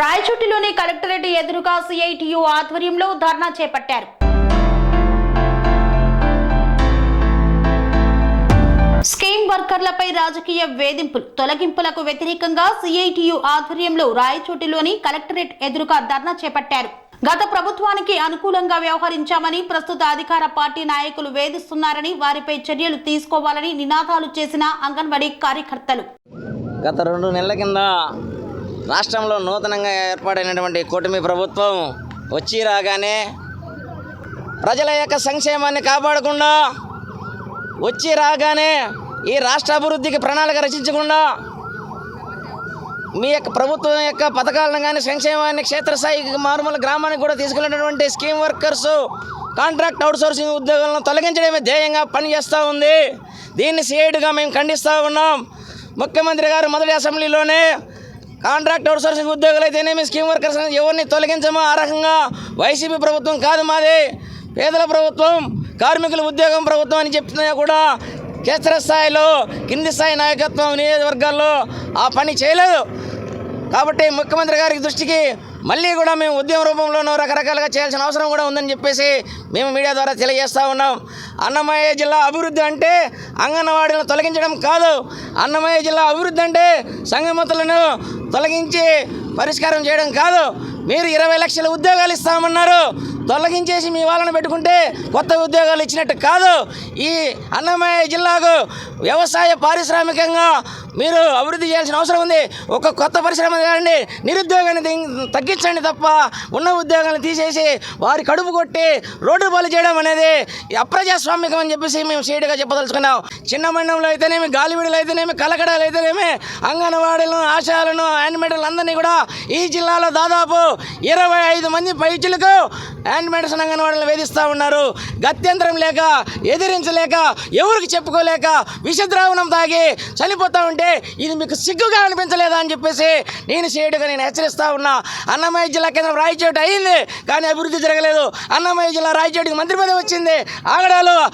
రాయచోటిలోని collectorate ఎదురుగా CITU ఆధ్వర్యంలో ధర్నా చేపట్టారు. స్కీమ్ వర్కర్లపై రాజకీయ వేధింపులు తొలగింపులకు వ్యతిరేకంగా సిఐటియు ఆధ్వర్యంలో రాయచోటిలోని కలెక్టరేట్ ఎదురుగా ధర్నా చేపట్టారు. గత ప్రభుత్వానికి అనుకూలంగా వ్యవహరించామని ప్రస్తుత అధికార పార్టీ నాయకులు వేధిస్తున్నారని వారిపై చర్యలు తీసుకోవాలని నినాదాలు చేసిన అంగన్వాడీ కార్యకర్తలు. గత రెండు నెలల కింద రాష్ట్రంలో నూతనంగా ఏర్పాటైనటువంటి కూటమి ప్రభుత్వం వచ్చి రాగానే ప్రజల యొక్క సంక్షేమాన్ని కాపాడకుండా వచ్చి రాగానే ఈ రాష్ట్ర అభివృద్ధికి ప్రణాళిక రచించకుండా మీ యొక్క ప్రభుత్వం యొక్క పథకాలను కానీ సంక్షేమాన్ని క్షేత్రస్థాయికి మారుమూల గ్రామానికి కూడా తీసుకెళ్ళినటువంటి స్కీమ్ వర్కర్స్ కాంట్రాక్ట్ అవుట్సోర్సింగ్ ఉద్యోగాలను తొలగించడమే ధ్యేయంగా పనిచేస్తూ ఉంది. దీన్ని సిఐడిగా మేము ఖండిస్తూ ఉన్నాం. ముఖ్యమంత్రి గారు మొదటి అసెంబ్లీలోనే కాంట్రాక్ట్ అవుట్సోర్సింగ్ ఉద్యోగులు అయితేనేమి స్కీమ్ వర్కర్స్ ఎవరిని తొలగించమో ఆ రకంగా వైసీపీ ప్రభుత్వం కాదు మాది. పేదల ప్రభుత్వం కార్మికుల ఉద్యోగం ప్రభుత్వం అని చెప్తున్నా కూడా క్షేత్రస్థాయిలో కింది స్థాయి నాయకత్వం నియోజకవర్గాల్లో ఆ పని చేయలేదు. కాబట్టి ముఖ్యమంత్రి గారికి దృష్టికి మళ్ళీ కూడా మేము ఉద్యమ రూపంలోనూ రకరకాలుగా చేయాల్సిన అవసరం కూడా ఉందని చెప్పేసి మేము మీడియా ద్వారా తెలియజేస్తూ ఉన్నాం. అన్నమయ్య జిల్లా అభివృద్ధి అంటే అంగన్వాడీలను తొలగించడం కాదు. అన్నమయ్య జిల్లా అభివృద్ధి అంటే సంగమతులను తొలగించి పరిష్కారం చేయడం కాదు. మీరు ఇరవై లక్షల ఉద్యోగాలు ఇస్తామన్నారు. తొలగించేసి మీ వాళ్ళని పెట్టుకుంటే కొత్త ఉద్యోగాలు ఇచ్చినట్టు కాదు. ఈ అన్నమయ్య జిల్లాకు వ్యవసాయ పారిశ్రామికంగా మీరు అభివృద్ధి చేయాల్సిన అవసరం ఉంది. ఒక కొత్త పరిశ్రమ కానీ నిరుద్యోగాన్ని తగ్గించండి తప్ప ఉన్న ఉద్యోగాలను తీసేసి వారి కడుపు కొట్టి రోడ్డు పాలు చేయడం అనేది అప్రజాస్వామికం అని చెప్పేసి మేము సీటుగా చెప్పదలుచుకున్నాం. చిన్న మండలంలో అయితేనేమి గాలివీడులు అయితేనేమి కలకడాలు అయితేనేమి అంగన్వాడీలను ఆశాలను యానిమేటర్లు అందరినీ కూడా ఈ జిల్లాలో దాదాపు ఇరవై ఐదు మంది పైచులకు మెడిసిన్ అంగన్వాడీలు వేధిస్తూ ఉన్నారు. గత్యంతరం లేక ఎదిరించలేక ఎవరికి చెప్పుకోలేక విషద్రావణం తాగి చనిపోతూ ఉంటే ఇది మీకు సిగ్గుగా అనిపించలేదా అని చెప్పేసి నేను చేయడుగా నేను హెచ్చరిస్తూ ఉన్నా. అన్నమయ్య జిల్లా కేంద్రం రాయచోటు అయింది కానీ అభివృద్ధి జరగలేదు. అన్నమయ్య జిల్లా రాయచోటికి మంత్రి పదవి వచ్చింది. ఆగడాలు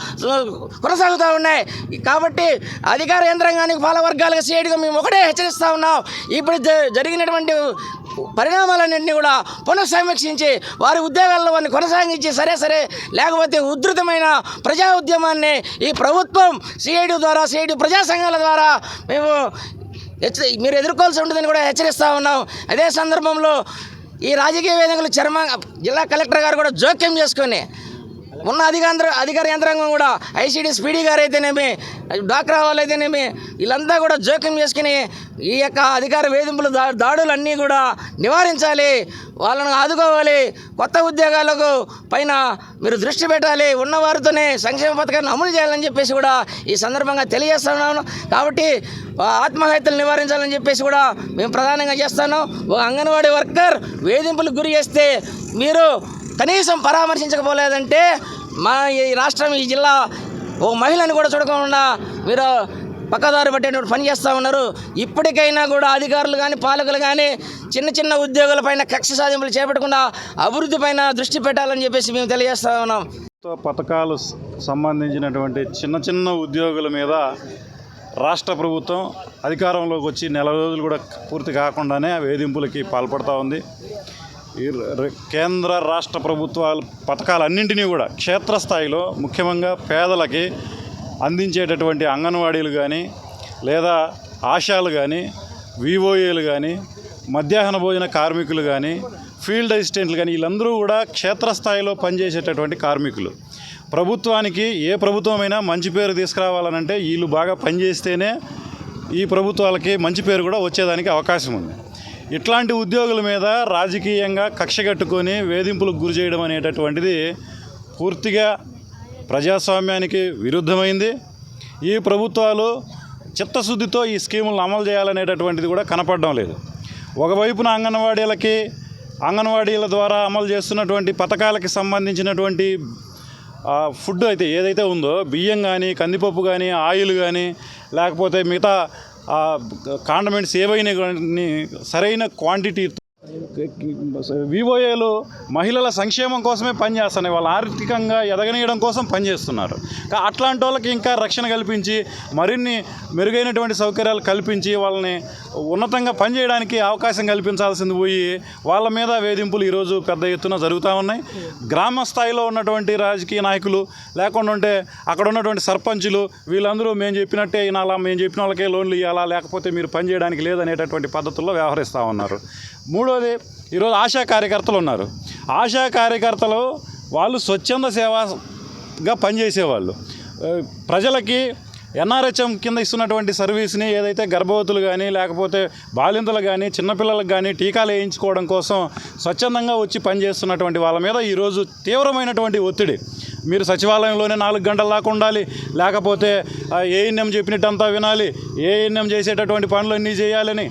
కొనసాగుతూ ఉన్నాయి. కాబట్టి అధికార యంత్రాంగానికి పాల వర్గాలకు చేయడుగా మేము ఒకటే హెచ్చరిస్తూ ఉన్నాం. ఇప్పుడు జ- జరిగినటువంటి పరిణామాలన్నింటినీ కూడా పునఃసమీక్షించి వారి ఉద్యోగాల్లో వారిని కొనసాగించి సరే సరే లేకపోతే ఉధృతమైన ప్రజా ఉద్యమాన్ని ఈ ప్రభుత్వం సిఐడి ద్వారా సిఐడి ప్రజా సంఘాల ద్వారా మేము హెచ్చ మీరు ఎదుర్కోవాల్సి ఉంటుందని కూడా హెచ్చరిస్తూ ఉన్నాం. అదే సందర్భంలో ఈ రాజకీయ వేదికలు చర్మ జిల్లా కలెక్టర్ గారు కూడా జోక్యం చేసుకొని ఉన్న అధికార అధికార యంత్రాంగం కూడా ఐసీడీ స్పీడీ గారు అయితేనేమి డాక్రా వాళ్ళు అయితేనేమి వీళ్ళంతా కూడా జోక్యం చేసుకుని ఈ యొక్క అధికార వేధింపులు దా దాడులన్నీ కూడా నివారించాలి వాళ్ళను ఆదుకోవాలి కొత్త ఉద్యోగాలకు పైన మీరు దృష్టి పెట్టాలి ఉన్నవారితోనే సంక్షేమ పథకాన్ని అమలు చేయాలని చెప్పేసి కూడా ఈ సందర్భంగా తెలియజేస్తున్నాను. కాబట్టి ఆత్మహత్యలు నివారించాలని చెప్పేసి కూడా మేము ప్రధానంగా చేస్తాను. ఒక అంగన్వాడీ వర్కర్ వేధింపులకు గురి చేస్తే మీరు కనీసం పరామర్శించకపోలేదంటే మా ఈ రాష్ట్రం ఈ జిల్లా ఓ మహిళని కూడా చూడకుండా మీరు పక్కదారి పట్టేటువంటి పని చేస్తూ ఉన్నారు. ఇప్పటికైనా కూడా అధికారులు కానీ పాలకులు కానీ చిన్న చిన్న ఉద్యోగులపైన కక్ష సాధింపులు చేపట్టకుండా అభివృద్ధి పైన దృష్టి పెట్టాలని చెప్పేసి మేము తెలియజేస్తా ఉన్నాం. పథకాలు సంబంధించినటువంటి చిన్న చిన్న ఉద్యోగుల మీద రాష్ట్ర ప్రభుత్వం అధికారంలోకి వచ్చి నెల రోజులు కూడా పూర్తి కాకుండానే వేధింపులకి పాల్పడుతూ ఉంది. ఈ కేంద్ర రాష్ట్ర ప్రభుత్వాల పథకాలన్నింటినీ కూడా క్షేత్రస్థాయిలో ముఖ్యంగా పేదలకి అందించేటటువంటి అంగన్వాడీలు కానీ లేదా ఆశాలు కానీ వివోఏలు కానీ మధ్యాహ్న భోజన కార్మికులు కానీ ఫీల్డ్ అసిస్టెంట్లు కానీ వీళ్ళందరూ కూడా క్షేత్రస్థాయిలో పనిచేసేటటువంటి కార్మికులు. ప్రభుత్వానికి ఏ ప్రభుత్వమైనా మంచి పేరు తీసుకురావాలనంటే వీళ్ళు బాగా పనిచేస్తేనే ఈ ప్రభుత్వాలకి మంచి పేరు కూడా వచ్చేదానికి అవకాశం ఉంది. ఇట్లాంటి ఉద్యోగుల మీద రాజకీయంగా కక్ష కట్టుకొని వేధింపులకు గురి చేయడం అనేటటువంటిది పూర్తిగా ప్రజాస్వామ్యానికి విరుద్ధమైంది. ఈ ప్రభుత్వాలు చిత్తశుద్ధితో ఈ స్కీములను అమలు చేయాలనేటటువంటిది కూడా కనపడడం లేదు. ఒకవైపున అంగన్వాడీలకి అంగన్వాడీల ద్వారా అమలు చేస్తున్నటువంటి పథకాలకి సంబంధించినటువంటి ఫుడ్ అయితే ఏదైతే ఉందో బియ్యం కానీ కందిపప్పు కానీ ఆయిల్ కానీ లేకపోతే మిగతా కాండమెంట్స్ ఏవైనా కానీ సరైన క్వాంటిటీ వివోఏలు మహిళల సంక్షేమం కోసమే పనిచేస్తున్నాయి. వాళ్ళు ఆర్థికంగా ఎదగనీయడం కోసం పనిచేస్తున్నారు. అట్లాంటి వాళ్ళకి ఇంకా రక్షణ కల్పించి మరిన్ని మెరుగైనటువంటి సౌకర్యాలు కల్పించి వాళ్ళని ఉన్నతంగా పనిచేయడానికి అవకాశం కల్పించాల్సింది పోయి వాళ్ళ మీద వేధింపులు ఈరోజు పెద్ద ఎత్తున జరుగుతూ ఉన్నాయి. గ్రామ స్థాయిలో ఉన్నటువంటి రాజకీయ నాయకులు లేకుండా ఉంటే అక్కడ ఉన్నటువంటి సర్పంచులు వీళ్ళందరూ మేము చెప్పినట్టే ఇనాలా మేము చెప్పిన వాళ్ళకే లోన్లు ఇవ్వాలా లేకపోతే మీరు పని చేయడానికి లేదనేటటువంటి పద్ధతుల్లో వ్యవహరిస్తూ ఉన్నారు. మూడోది ఈరోజు ఆశా కార్యకర్తలు ఉన్నారు. ఆశా కార్యకర్తలు వాళ్ళు స్వచ్ఛంద సేవగా పనిచేసేవాళ్ళు. ప్రజలకి ఎన్ఆర్హెచ్ఎం కింద ఇస్తున్నటువంటి సర్వీస్ని ఏదైతే గర్భవతులు కానీ లేకపోతే బాలింతలు కానీ చిన్నపిల్లలకు కానీ టీకాలు వేయించుకోవడం కోసం స్వచ్ఛందంగా వచ్చి పనిచేస్తున్నటువంటి వాళ్ళ మీద ఈరోజు తీవ్రమైనటువంటి ఒత్తిడి. మీరు సచివాలయంలోనే నాలుగు గంటల దాకా ఉండాలి. లేకపోతే ఏఎన్ఎం చెప్పినట్టంతా వినాలి. ఏఎన్ఎం చేసేటటువంటి పనులు అన్నీ చేయాలని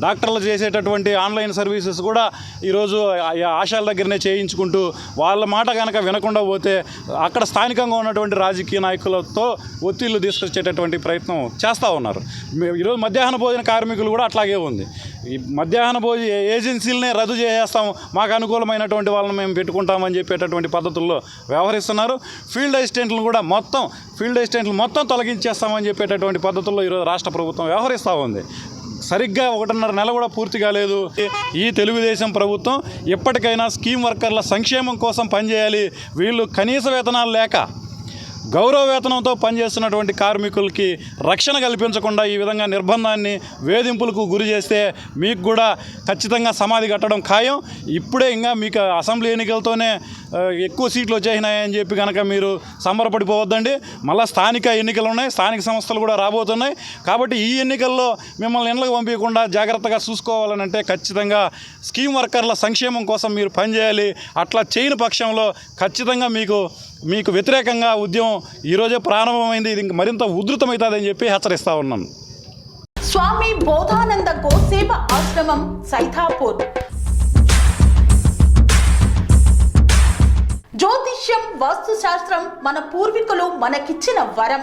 డాక్టర్లు చేసేటటువంటి ఆన్లైన్ సర్వీసెస్ కూడా ఈరోజు ఆ- ఆశాల దగ్గరనే చేయించుకుంటూ వాళ్ళ మాట కనుక వినకుండా పోతే అక్కడ స్థానికంగా ఉన్నటువంటి రాజకీయ నాయకులతో ఒత్తిళ్ళు తీసుకొచ్చేటటువంటి ప్రయత్నం చేస్తూ ఉన్నారు. ఈరోజు మధ్యాహ్న భోజన కార్మికులు కూడా అట్లాగే ఉంది. ఈ మధ్యాహ్న భోజన ఏజెన్సీలనే రద్దు చేసేస్తాం మాకు అనుకూలమైనటువంటి వాళ్ళని మేము పెట్టుకుంటామని చెప్పేటటువంటి పద్ధతుల్లో వ్యవహరిస్తున్నారు. ఫీల్డ్ అసిస్టెంట్లు కూడా మొత్తం ఫీల్డ్ అసిస్టెంట్లు మొత్తం తొలగించేస్తామని చెప్పేటటువంటి పద్ధతుల్లో ఈరోజు రాష్ట్ర ప్రభుత్వం వ్యవహరిస్తూ ఉంది. సరిగ్గా ఒకటిన్నర నెల కూడా పూర్తి కాలేదు. ఈ తెలుగుదేశం ప్రభుత్వం ఎప్పటికైనా స్కీమ్ వర్కర్ల సంక్షేమం కోసం పనిచేయాలి. వీళ్ళు కనీస వేతనాలు లేక గౌరవ వేతనంతో పనిచేస్తున్నటువంటి కార్మికులకి రక్షణ కల్పించకుండా ఈ విధంగా నిర్బంధాన్ని వేధింపులకు గురి చేస్తే మీకు కూడా ఖచ్చితంగా సమాధి కట్టడం ఖాయం. ఇప్పుడే ఇంకా మీకు అసెంబ్లీ ఎన్నికలతోనే ఎక్కువ సీట్లు వచ్చేసినాయని చెప్పి కనుక మీరు సంబరపడిపోవద్దండి. మళ్ళీ స్థానిక ఎన్నికలు ఉన్నాయి స్థానిక సంస్థలు కూడా రాబోతున్నాయి. కాబట్టి ఈ ఎన్నికల్లో మిమ్మల్ని ఇళ్ళకి పంపించకుండా జాగ్రత్తగా చూసుకోవాలని అంటే ఖచ్చితంగా స్కీమ్ వర్కర్ల సంక్షేమం కోసం మీరు పనిచేయాలి. అట్లా చేయని పక్షంలో ఖచ్చితంగా మీకు మీకు వ్యతిరేకంగా ఉద్యమం ఈరోజే ప్రారంభమైంది. ఇది మరింత ఉధృతమవుతుందని చెప్పి హెచ్చరిస్తా ఉన్నాను. స్వామి బోధానంద గోసేవ ఆశ్రమం సైథాపూర్ జ్యోతిష్యం వాస్తుశాస్త్రం మన పూర్వీకులు మనకిచ్చిన వరం.